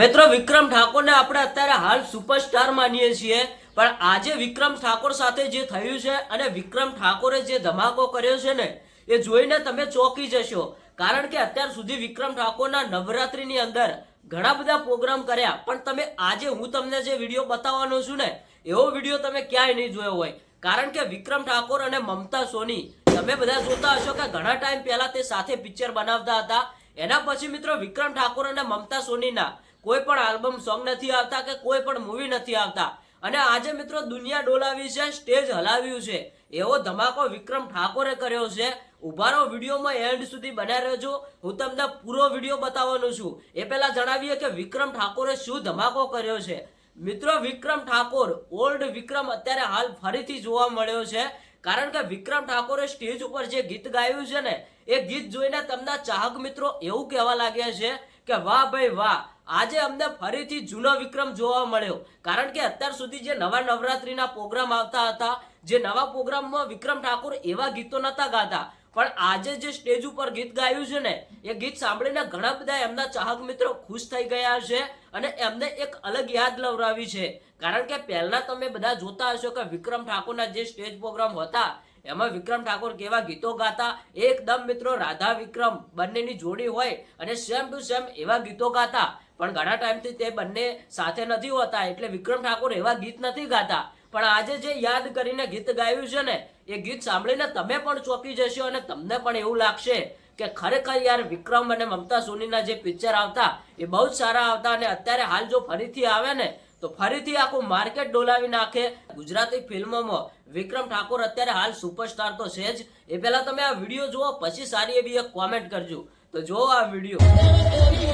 મિત્રો, વિક્રમ ઠાકોરને આપણે અત્યારે હાલ સુપરસ્ટાર માનીએ છીએ, પણ આજે વિક્રમ ઠાકોર સાથે જે થયું છે અને વિક્રમ ઠાકોરે જે ધમાકો કર્યો છે ને, એ જોઈને તમે ચોંકી જશો. કારણ કે અત્યાર સુધી વિક્રમ ઠાકોરના નવરાત્રિની અંદર ઘણા બધા પ્રોગ્રામ કર્યા, પણ તમે આજે હું તમને જે વીડિયો બતાવવાનો છું ને, એવો વીડિયો તમે ક્યાંય નહીં જોયો હોય. કારણ કે વિક્રમ ઠાકોર અને મમતા સોની, તમે બધા જોતા હશો કે ઘણા ટાઈમ પહેલા તે સાથે પિક્ચર બનાવતા હતા. એના પછી મિત્રો, વિક્રમ ઠાકોર અને મમતા સોનીના કોઈ પણ આલ્બમ સોંગ નથી આવતા કે કોઈ પણ મૂવી નથી આવતા. અને આજે મિત્રો દુનિયા ડોલાવી છે સ્ટેજ હલાવ્યું છે. એવો ધમાકો વિક્રમ ઠાકોરે કર્યો છે. ઉભારો વિડીયોમાં એન્ડ સુધી બન્યા રહેજો. હું તમને પૂરો વીડિયો બતાવવાનો છું. એ પહેલાં જણાવીએ કે વિક્રમ ઠાકોરે શું ધમાકો કર્યો છે. મિત્રો, વિક્રમ ઠાકોર, ઓલ્ડ વિક્રમ અત્યારે હાલ ફરીથી જોવા મળ્યો છે. કારણ કે વિક્રમ ઠાકોરે સ્ટેજ ઉપર જે ગીત ગાયું છે ને, એ ગીત જોઈને તમને ચાહક મિત્રો એવું કહેવા લાગ્યા છે કે વાહ ભાઈ વાહ આજે અમને ફરીથી જૂનો વિક્રમ જોવા મળ્યો. કારણ કે અત્યાર સુધી જે નવા નવરાત્રીના પ્રોગ્રામ આવતા હતા, જે નવા પ્રોગ્રામમાં વિક્રમ ઠાકોર એવા ગીતો નતા ગાતા. પણ આજે જે સ્ટેજ ઉપર ગીત ગાયું છે ને, એ ગીત સાંભળીને ઘણા બધા એમના ચાહક મિત્રો ખુશ થઈ ગયા છે અને એમને એક અલગ યાદ લવરાવી છે. કારણ કે પહેલા તમે બધા જોતા હશો કે વિક્રમ ઠાકોરના જે સ્ટેજ પ્રોગ્રામ હતા એમાં વિક્રમ ઠાકોર કેવા ગીતો ગાતા? એકદમ મિત્રો, રાધા વિક્રમ બંનેની જોડી હોય અને સેમ ટુ સેમ એવા ગીતો ગાતા. પણ ઘણા ટાઈમથી તે બંને સાથે નથી હોતા, એટલે વિક્રમ ઠાકોર એવા ગીત નથી ગાતા. પણ આજે જે યાદ કરીને ગીત ગાયું છે ને, એ ગીત સાંભળીને તમે પણ ચોંકી જશો અને તમને પણ એવું લાગશે કે ખરેખર યાર વિક્રમ અને મમતા સોનીના જે પિક્ચર આવતા, એ બહુ જ સારા આવતા અને અત્યારે હાલ જો ફરીથી આવે ને તો ફરીથી આખું માર્કેટ ડોલાવી નાખે ગુજરાતી ફિલ્મોમાં. વિક્રમ ઠાકોર અત્યારે હાલ સુપરસ્ટાર તો છે જ. એ પહેલા તમે આ વીડિયો જુઓ, પછી સારી એવી એક કોમેન્ટ કરજો. તો જુઓ આ વીડિયો.